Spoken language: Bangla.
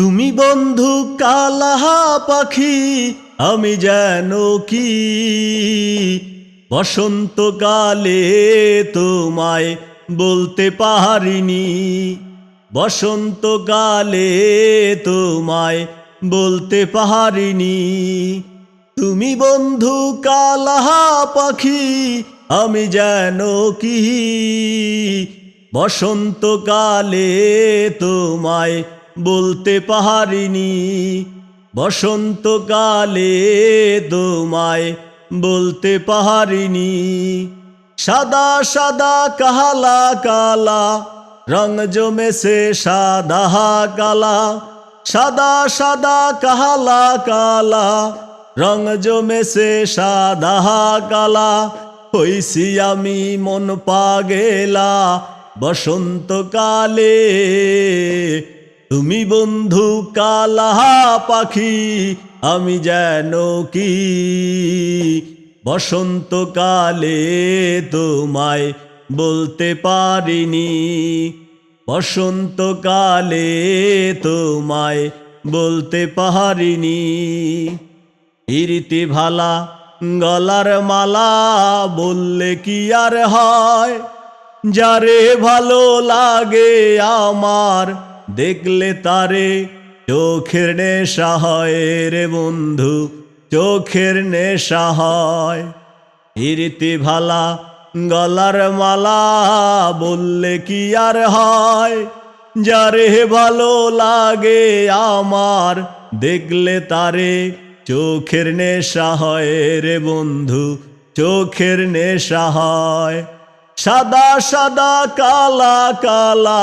তুমি বন্ধু কালাহা পাখি, আমি যেন কি? বসন্তকালে তোমায় বলতে পারিনি। বসন্তকালে তোমায় বলতে পারিনি। তুমি বন্ধু কালাহা পাখি, আমি যেন কি? বসন্তকালে তোমায় বলতে পারিনি বসন্তকালে তোমায় বলতে পারিনি সাদা সাদা, কালা কালা, রং জমেছে সাদা, কালা। সাদা সাদা, কালা কালা, রং জমেছে সাদা, কালা। হইছি আমি মন পাগেলা, বসন্তকালে তুমি বন্ধু কালাহা পাখি, আমি যেন কি? বসন্তকালে তোমায় বলতে পারিনি। বসন্তকালে তোমায় বলতে পারিনি। ইরিতি ভালা গলার মালা বললে কি আর হয়? যারে ভালো লাগে আমার দেখলে তারে চোখের নেশা হয় রে বন্ধু, চোখের নেশা হয়। ইরিতি ভালা গলার মালা বললে কি আর হয়? যারে ভালো লাগে আমার, দেখলে তারে চোখের নেশা হয় রে বন্ধু, চোখের নেশা হয়। সাদা সাদা কালা কালা